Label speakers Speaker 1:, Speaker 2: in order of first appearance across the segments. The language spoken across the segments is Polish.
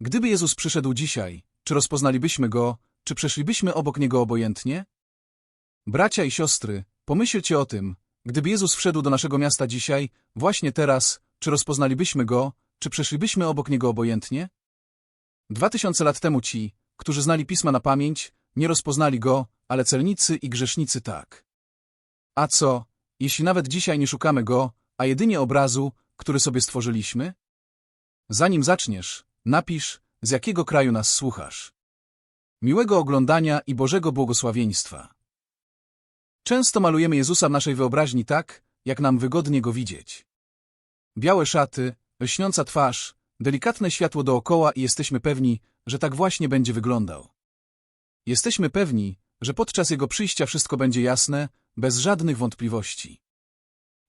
Speaker 1: Gdyby Jezus przyszedł dzisiaj, czy rozpoznalibyśmy Go, czy przeszlibyśmy obok Niego obojętnie? Bracia i siostry, pomyślcie o tym, gdyby Jezus wszedł do naszego miasta dzisiaj, właśnie teraz, czy rozpoznalibyśmy Go, czy przeszlibyśmy obok Niego obojętnie? Dwa tysiące lat temu ci, którzy znali Pisma na pamięć, nie rozpoznali Go, ale celnicy i grzesznicy tak. A co, jeśli nawet dzisiaj nie szukamy Go, a jedynie obrazu, który sobie stworzyliśmy? Zanim zaczniesz, napisz, z jakiego kraju nas słuchasz. Miłego oglądania i Bożego błogosławieństwa. Często malujemy Jezusa w naszej wyobraźni tak, jak nam wygodnie Go widzieć. Białe szaty, lśniąca twarz, delikatne światło dookoła i jesteśmy pewni, że tak właśnie będzie wyglądał. Jesteśmy pewni, że podczas Jego przyjścia wszystko będzie jasne, bez żadnych wątpliwości.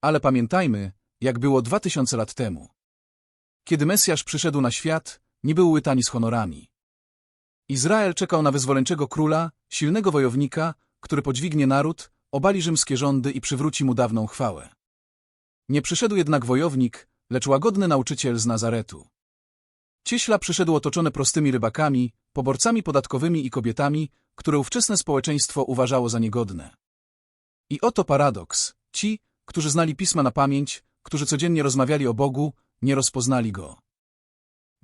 Speaker 1: Ale pamiętajmy, jak było dwa tysiące lat temu. Kiedy Mesjasz przyszedł na świat, nie był łytani z honorami. Izrael czekał na wyzwoleńczego króla, silnego wojownika, który podźwignie naród, obali rzymskie rządy i przywróci mu dawną chwałę. Nie przyszedł jednak wojownik, lecz łagodny nauczyciel z Nazaretu. Cieśla przyszedł otoczony prostymi rybakami, poborcami podatkowymi i kobietami, które ówczesne społeczeństwo uważało za niegodne. I oto paradoks. Ci, którzy znali Pisma na pamięć, którzy codziennie rozmawiali o Bogu, nie rozpoznali Go.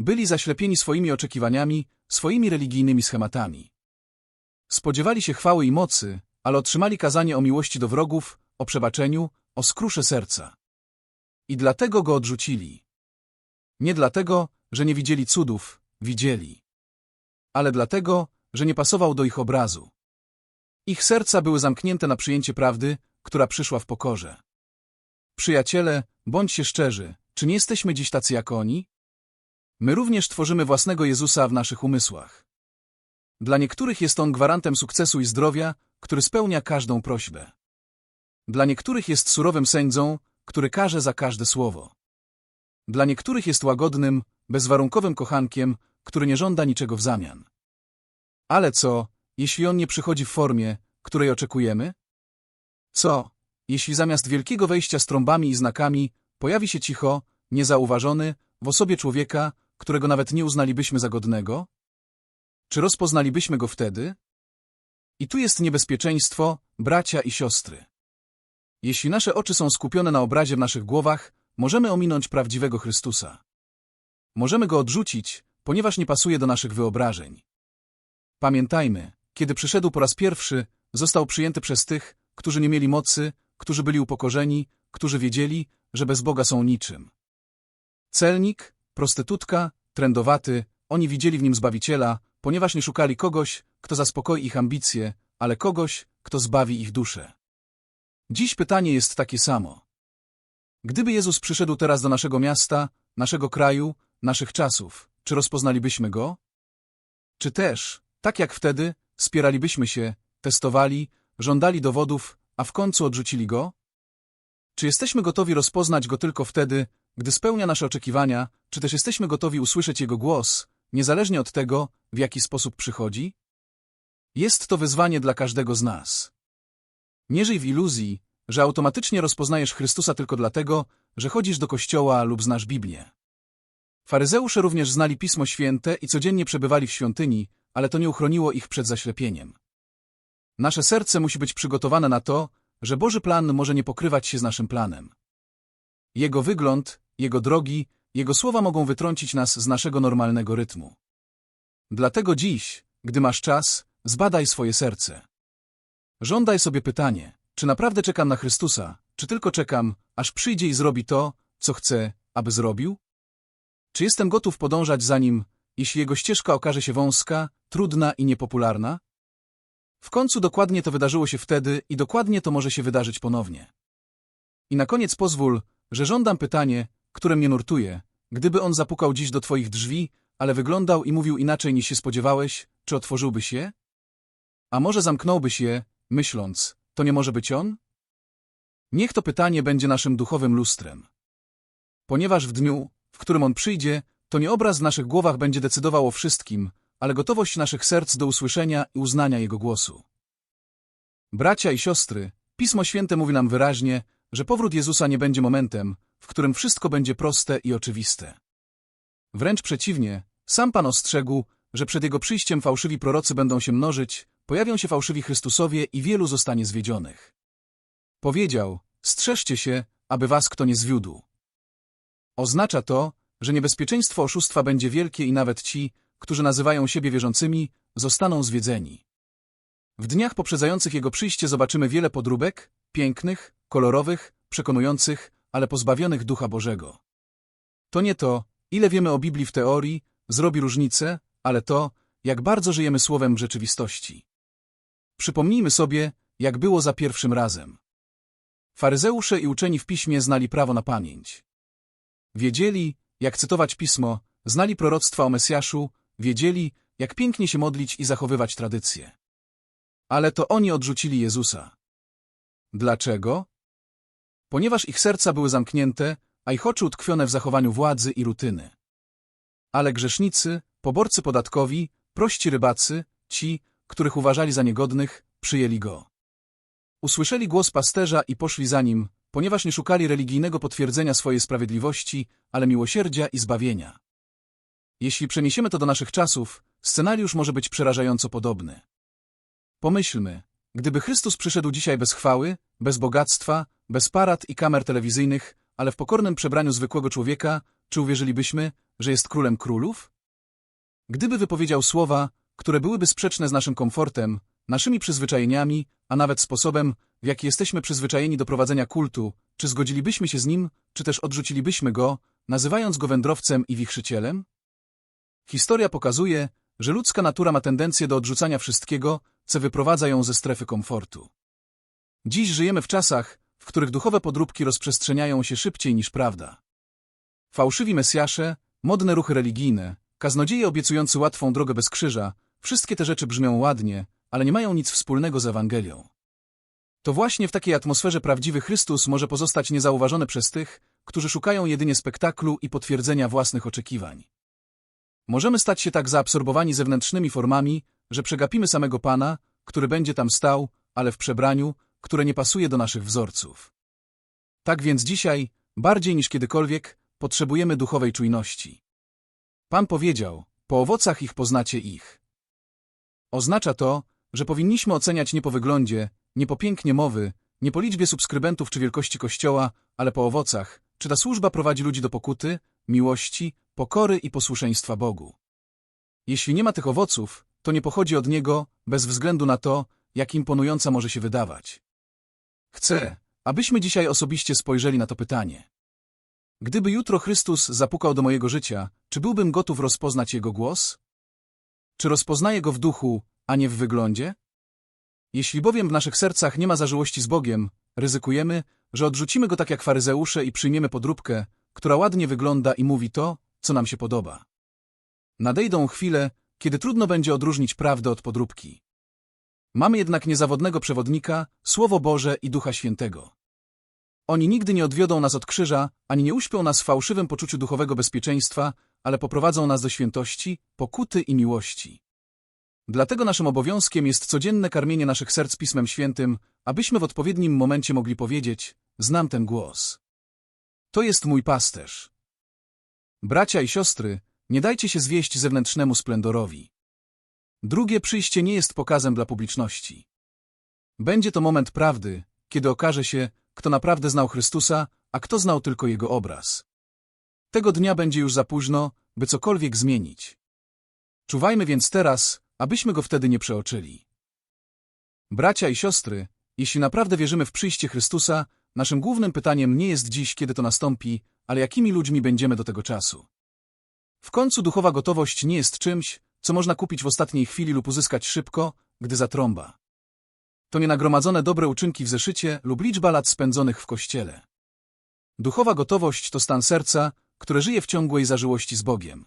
Speaker 1: Byli zaślepieni swoimi oczekiwaniami, swoimi religijnymi schematami. Spodziewali się chwały i mocy, ale otrzymali kazanie o miłości do wrogów, o przebaczeniu, o skrusze serca. I dlatego Go odrzucili. Nie dlatego, że nie widzieli cudów, widzieli. Ale dlatego, że nie pasował do ich obrazu. Ich serca były zamknięte na przyjęcie prawdy, która przyszła w pokorze. Przyjaciele, bądźcie szczerzy, czy nie jesteśmy dziś tacy jak oni? My również tworzymy własnego Jezusa w naszych umysłach. Dla niektórych jest On gwarantem sukcesu i zdrowia, który spełnia każdą prośbę. Dla niektórych jest surowym sędzą, który karze za każde słowo. Dla niektórych jest łagodnym, bezwarunkowym kochankiem, który nie żąda niczego w zamian. Ale co, jeśli On nie przychodzi w formie, której oczekujemy? Co, jeśli zamiast wielkiego wejścia z trąbami i znakami pojawi się cicho, niezauważony, w osobie człowieka, którego nawet nie uznalibyśmy za godnego? Czy rozpoznalibyśmy go wtedy? I tu jest niebezpieczeństwo, bracia i siostry. Jeśli nasze oczy są skupione na obrazie w naszych głowach, możemy ominąć prawdziwego Chrystusa. Możemy go odrzucić, ponieważ nie pasuje do naszych wyobrażeń. Pamiętajmy, kiedy przyszedł po raz pierwszy, został przyjęty przez tych, którzy nie mieli mocy, którzy byli upokorzeni, którzy wiedzieli, że bez Boga są niczym. Celnik, prostytutka, trendowaty, oni widzieli w nim Zbawiciela, ponieważ nie szukali kogoś, kto zaspokoi ich ambicje, ale kogoś, kto zbawi ich duszę. Dziś pytanie jest takie samo. Gdyby Jezus przyszedł teraz do naszego miasta, naszego kraju, naszych czasów, czy rozpoznalibyśmy Go? Czy też, tak jak wtedy, spieralibyśmy się, testowali, żądali dowodów, a w końcu odrzucili Go? Czy jesteśmy gotowi rozpoznać Go tylko wtedy, gdy spełnia nasze oczekiwania, czy też jesteśmy gotowi usłyszeć Jego głos, niezależnie od tego, w jaki sposób przychodzi? Jest to wyzwanie dla każdego z nas. Nie żyj w iluzji, że automatycznie rozpoznajesz Chrystusa tylko dlatego, że chodzisz do kościoła lub znasz Biblię. Faryzeusze również znali Pismo Święte i codziennie przebywali w świątyni, ale to nie uchroniło ich przed zaślepieniem. Nasze serce musi być przygotowane na to, że Boży plan może nie pokrywać się z naszym planem. Jego wygląd, Jego drogi, Jego słowa mogą wytrącić nas z naszego normalnego rytmu. Dlatego dziś, gdy masz czas, zbadaj swoje serce. Żądaj sobie pytanie, czy naprawdę czekam na Chrystusa, czy tylko czekam, aż przyjdzie i zrobi to, co chcę, aby zrobił? Czy jestem gotów podążać za Nim, jeśli Jego ścieżka okaże się wąska, trudna i niepopularna? W końcu dokładnie to wydarzyło się wtedy i dokładnie to może się wydarzyć ponownie. I na koniec pozwól, że żądam pytanie, które mnie nurtuje. Gdyby on zapukał dziś do twoich drzwi, ale wyglądał i mówił inaczej niż się spodziewałeś, czy otworzyłbyś je? A może zamknąłbyś je, myśląc, to nie może być on? Niech to pytanie będzie naszym duchowym lustrem. Ponieważ w dniu, w którym on przyjdzie, to nie obraz w naszych głowach będzie decydował o wszystkim, ale gotowość naszych serc do usłyszenia i uznania Jego głosu. Bracia i siostry, Pismo Święte mówi nam wyraźnie, że powrót Jezusa nie będzie momentem, w którym wszystko będzie proste i oczywiste. Wręcz przeciwnie, Sam Pan ostrzegł, że przed Jego przyjściem fałszywi prorocy będą się mnożyć, pojawią się fałszywi Chrystusowie i wielu zostanie zwiedzionych. Powiedział, strzeżcie się, aby was kto nie zwiódł. Oznacza to, że niebezpieczeństwo oszustwa będzie wielkie i nawet ci, którzy nazywają siebie wierzącymi, zostaną zwiedzeni. W dniach poprzedzających Jego przyjście zobaczymy wiele podróbek, pięknych, kolorowych, przekonujących, ale pozbawionych Ducha Bożego. To nie to, ile wiemy o Biblii w teorii, zrobi różnicę, ale to, jak bardzo żyjemy Słowem w rzeczywistości. Przypomnijmy sobie, jak było za pierwszym razem. Faryzeusze i uczeni w piśmie znali prawo na pamięć. Wiedzieli, jak cytować pismo, znali proroctwa o Mesjaszu, wiedzieli, jak pięknie się modlić i zachowywać tradycje. Ale to oni odrzucili Jezusa. Dlaczego? Ponieważ ich serca były zamknięte, a ich oczy utkwione w zachowaniu władzy i rutyny. Ale grzesznicy, poborcy podatkowi, prości rybacy, ci, których uważali za niegodnych, przyjęli go. Usłyszeli głos pasterza i poszli za nim, ponieważ nie szukali religijnego potwierdzenia swojej sprawiedliwości, ale miłosierdzia i zbawienia. Jeśli przeniesiemy to do naszych czasów, scenariusz może być przerażająco podobny. Pomyślmy, gdyby Chrystus przyszedł dzisiaj bez chwały, bez bogactwa, bez parad i kamer telewizyjnych, ale w pokornym przebraniu zwykłego człowieka, czy uwierzylibyśmy, że jest królem królów? Gdyby wypowiedział słowa, które byłyby sprzeczne z naszym komfortem, naszymi przyzwyczajeniami, a nawet sposobem, w jaki jesteśmy przyzwyczajeni do prowadzenia kultu, czy zgodzilibyśmy się z nim, czy też odrzucilibyśmy go, nazywając go wędrowcem i wichrzycielem? Historia pokazuje, że ludzka natura ma tendencję do odrzucania wszystkiego, co wyprowadza ją ze strefy komfortu. Dziś żyjemy w czasach, w których duchowe podróbki rozprzestrzeniają się szybciej niż prawda. Fałszywi mesjasze, modne ruchy religijne, kaznodzieje obiecujący łatwą drogę bez krzyża, wszystkie te rzeczy brzmią ładnie, ale nie mają nic wspólnego z Ewangelią. To właśnie w takiej atmosferze prawdziwy Chrystus może pozostać niezauważony przez tych, którzy szukają jedynie spektaklu i potwierdzenia własnych oczekiwań. Możemy stać się tak zaabsorbowani zewnętrznymi formami, że przegapimy samego Pana, który będzie tam stał, ale w przebraniu, które nie pasuje do naszych wzorców. Tak więc dzisiaj, bardziej niż kiedykolwiek, potrzebujemy duchowej czujności. Pan powiedział, po owocach ich poznacie ich. Oznacza to, że powinniśmy oceniać nie po wyglądzie, nie po pięknie mowy, nie po liczbie subskrybentów czy wielkości kościoła, ale po owocach, czy ta służba prowadzi ludzi do pokuty, miłości, pokory i posłuszeństwa Bogu. Jeśli nie ma tych owoców, to nie pochodzi od Niego, bez względu na to, jak imponująca może się wydawać. Chcę, abyśmy dzisiaj osobiście spojrzeli na to pytanie. Gdyby jutro Chrystus zapukał do mojego życia, czy byłbym gotów rozpoznać Jego głos? Czy rozpoznaję Go w duchu, a nie w wyglądzie? Jeśli bowiem w naszych sercach nie ma zażyłości z Bogiem, ryzykujemy, że odrzucimy Go tak jak faryzeusze i przyjmiemy podróbkę, która ładnie wygląda i mówi to, co nam się podoba. Nadejdą chwile, kiedy trudno będzie odróżnić prawdę od podróbki. Mamy jednak niezawodnego przewodnika, Słowo Boże i Ducha Świętego. Oni nigdy nie odwiodą nas od krzyża, ani nie uśpią nas w fałszywym poczuciu duchowego bezpieczeństwa, ale poprowadzą nas do świętości, pokuty i miłości. Dlatego naszym obowiązkiem jest codzienne karmienie naszych serc Pismem Świętym, abyśmy w odpowiednim momencie mogli powiedzieć, znam ten głos. To jest mój pasterz. Bracia i siostry, nie dajcie się zwieść zewnętrznemu splendorowi. Drugie przyjście nie jest pokazem dla publiczności. Będzie to moment prawdy, kiedy okaże się, kto naprawdę znał Chrystusa, a kto znał tylko Jego obraz. Tego dnia będzie już za późno, by cokolwiek zmienić. Czuwajmy więc teraz, abyśmy go wtedy nie przeoczyli. Bracia i siostry, jeśli naprawdę wierzymy w przyjście Chrystusa, naszym głównym pytaniem nie jest dziś, kiedy to nastąpi, ale jakimi ludźmi będziemy do tego czasu. W końcu duchowa gotowość nie jest czymś, co można kupić w ostatniej chwili lub uzyskać szybko, gdy zatrąba. To nienagromadzone dobre uczynki w zeszycie lub liczba lat spędzonych w kościele. Duchowa gotowość to stan serca, które żyje w ciągłej zażyłości z Bogiem.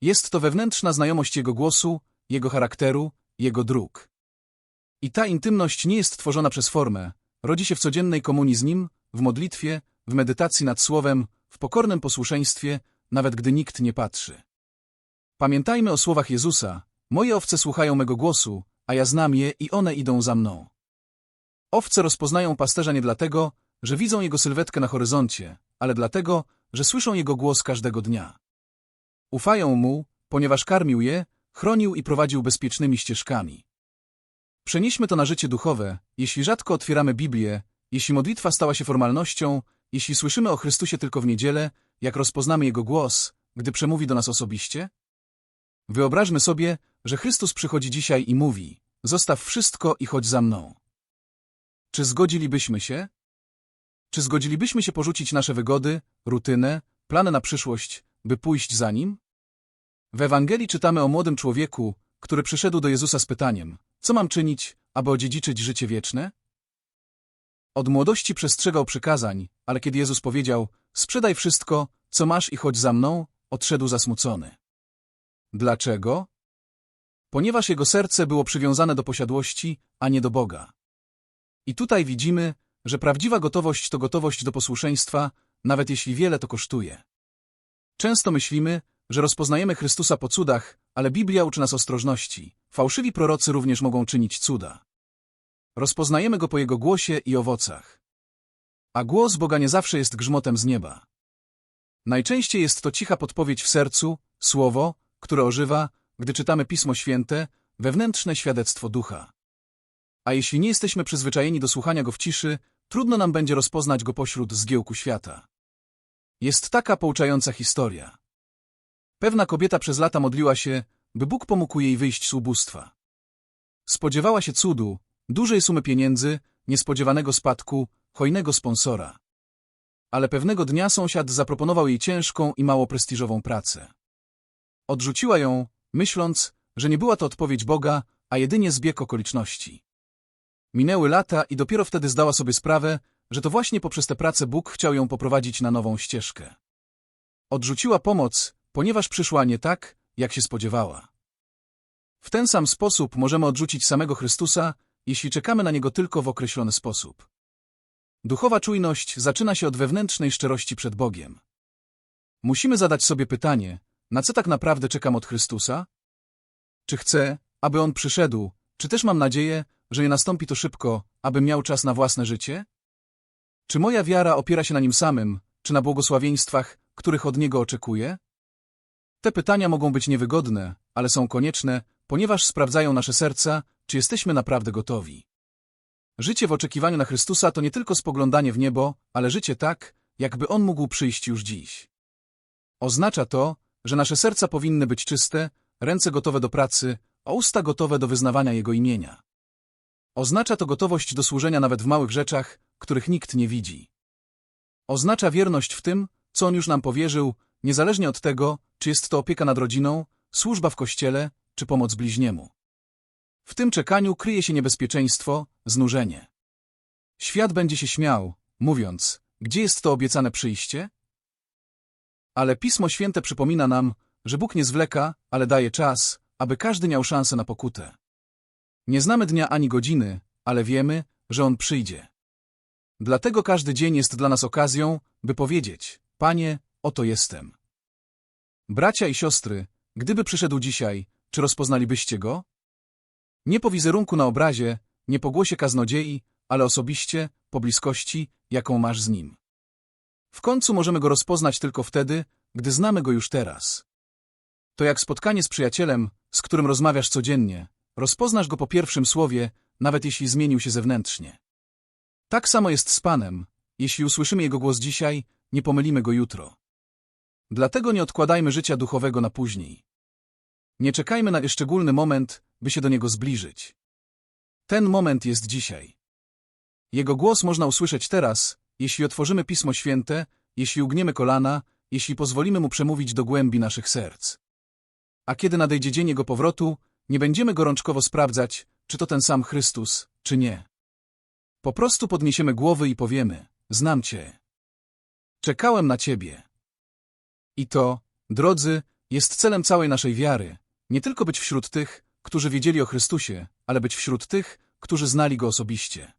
Speaker 1: Jest to wewnętrzna znajomość Jego głosu, Jego charakteru, Jego dróg. I ta intymność nie jest tworzona przez formę, rodzi się w codziennej komunii z Nim, w modlitwie, w medytacji nad Słowem, w pokornym posłuszeństwie, nawet gdy nikt nie patrzy. Pamiętajmy o słowach Jezusa, moje owce słuchają mego głosu, a ja znam je i one idą za mną. Owce rozpoznają pasterza nie dlatego, że widzą jego sylwetkę na horyzoncie, ale dlatego, że słyszą jego głos każdego dnia. Ufają mu, ponieważ karmił je, chronił i prowadził bezpiecznymi ścieżkami. Przenieśmy to na życie duchowe, jeśli rzadko otwieramy Biblię, jeśli modlitwa stała się formalnością, jeśli słyszymy o Chrystusie tylko w niedzielę, jak rozpoznamy Jego głos, gdy przemówi do nas osobiście? Wyobraźmy sobie, że Chrystus przychodzi dzisiaj i mówi, zostaw wszystko i chodź za mną. Czy zgodzilibyśmy się? Czy zgodzilibyśmy się porzucić nasze wygody, rutynę, plany na przyszłość, by pójść za Nim? W Ewangelii czytamy o młodym człowieku, który przyszedł do Jezusa z pytaniem, co mam czynić, aby odziedziczyć życie wieczne? Od młodości przestrzegał przykazań, ale kiedy Jezus powiedział, sprzedaj wszystko, co masz i chodź za mną, odszedł zasmucony. Dlaczego? Ponieważ jego serce było przywiązane do posiadłości, a nie do Boga. I tutaj widzimy, że prawdziwa gotowość to gotowość do posłuszeństwa, nawet jeśli wiele to kosztuje. Często myślimy, że rozpoznajemy Chrystusa po cudach, ale Biblia uczy nas ostrożności. Fałszywi prorocy również mogą czynić cuda. Rozpoznajemy go po jego głosie i owocach. A głos Boga nie zawsze jest grzmotem z nieba. Najczęściej jest to cicha podpowiedź w sercu, słowo, które ożywa, gdy czytamy Pismo Święte, wewnętrzne świadectwo ducha. A jeśli nie jesteśmy przyzwyczajeni do słuchania go w ciszy, trudno nam będzie rozpoznać go pośród zgiełku świata. Jest taka pouczająca historia. Pewna kobieta przez lata modliła się, by Bóg pomógł jej wyjść z ubóstwa. Spodziewała się cudu, dużej sumy pieniędzy, niespodziewanego spadku, hojnego sponsora. Ale pewnego dnia sąsiad zaproponował jej ciężką i mało prestiżową pracę. Odrzuciła ją, myśląc, że nie była to odpowiedź Boga, a jedynie zbieg okoliczności. Minęły lata i dopiero wtedy zdała sobie sprawę, że to właśnie poprzez tę pracę Bóg chciał ją poprowadzić na nową ścieżkę. Odrzuciła pomoc, ponieważ przyszła nie tak, jak się spodziewała. W ten sam sposób możemy odrzucić samego Chrystusa, jeśli czekamy na Niego tylko w określony sposób. Duchowa czujność zaczyna się od wewnętrznej szczerości przed Bogiem. Musimy zadać sobie pytanie, na co tak naprawdę czekam od Chrystusa? Czy chcę, aby On przyszedł, czy też mam nadzieję, że nie nastąpi to szybko, abym miał czas na własne życie? Czy moja wiara opiera się na Nim samym, czy na błogosławieństwach, których od Niego oczekuję? Te pytania mogą być niewygodne, ale są konieczne, ponieważ sprawdzają nasze serca, czy jesteśmy naprawdę gotowi. Życie w oczekiwaniu na Chrystusa to nie tylko spoglądanie w niebo, ale życie tak, jakby On mógł przyjść już dziś. Oznacza to, że nasze serca powinny być czyste, ręce gotowe do pracy, a usta gotowe do wyznawania Jego imienia. Oznacza to gotowość do służenia nawet w małych rzeczach, których nikt nie widzi. Oznacza wierność w tym, co On już nam powierzył, niezależnie od tego, czy jest to opieka nad rodziną, służba w kościele, czy pomoc bliźniemu. W tym czekaniu kryje się niebezpieczeństwo, znużenie. Świat będzie się śmiał, mówiąc, gdzie jest to obiecane przyjście? Ale Pismo Święte przypomina nam, że Bóg nie zwleka, ale daje czas, aby każdy miał szansę na pokutę. Nie znamy dnia ani godziny, ale wiemy, że On przyjdzie. Dlatego każdy dzień jest dla nas okazją, by powiedzieć, Panie, oto jestem. Bracia i siostry, gdyby przyszedł dzisiaj, czy rozpoznalibyście Go? Nie po wizerunku na obrazie, nie po głosie kaznodziei, ale osobiście, po bliskości, jaką masz z Nim. W końcu możemy Go rozpoznać tylko wtedy, gdy znamy Go już teraz. To jak spotkanie z przyjacielem, z którym rozmawiasz codziennie. Rozpoznasz Go po pierwszym słowie, nawet jeśli zmienił się zewnętrznie. Tak samo jest z Panem. Jeśli usłyszymy Jego głos dzisiaj, nie pomylimy Go jutro. Dlatego nie odkładajmy życia duchowego na później. Nie czekajmy na szczególny moment, by się do Niego zbliżyć. Ten moment jest dzisiaj. Jego głos można usłyszeć teraz, jeśli otworzymy Pismo Święte, jeśli ugniemy kolana, jeśli pozwolimy Mu przemówić do głębi naszych serc. A kiedy nadejdzie dzień Jego powrotu, nie będziemy gorączkowo sprawdzać, czy to ten sam Chrystus, czy nie. Po prostu podniesiemy głowy i powiemy, znam Cię. Czekałem na Ciebie. I to, drodzy, jest celem całej naszej wiary, nie tylko być wśród tych, którzy wiedzieli o Chrystusie, ale być wśród tych, którzy znali Go osobiście.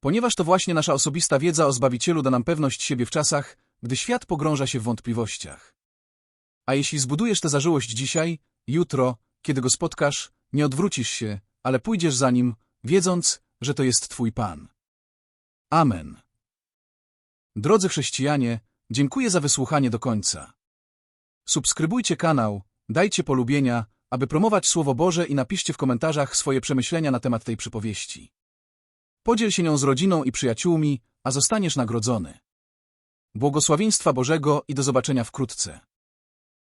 Speaker 1: Ponieważ to właśnie nasza osobista wiedza o Zbawicielu da nam pewność siebie w czasach, gdy świat pogrąża się w wątpliwościach. A jeśli zbudujesz tę zażyłość dzisiaj, jutro, kiedy Go spotkasz, nie odwrócisz się, ale pójdziesz za Nim, wiedząc, że to jest Twój Pan. Amen. Drodzy chrześcijanie, dziękuję za wysłuchanie do końca. Subskrybujcie kanał, Dajcie polubienia, aby promować Słowo Boże i napiszcie w komentarzach swoje przemyślenia na temat tej przypowieści. Podziel się nią z rodziną i przyjaciółmi, a zostaniesz nagrodzony. Błogosławieństwa Bożego i do zobaczenia wkrótce.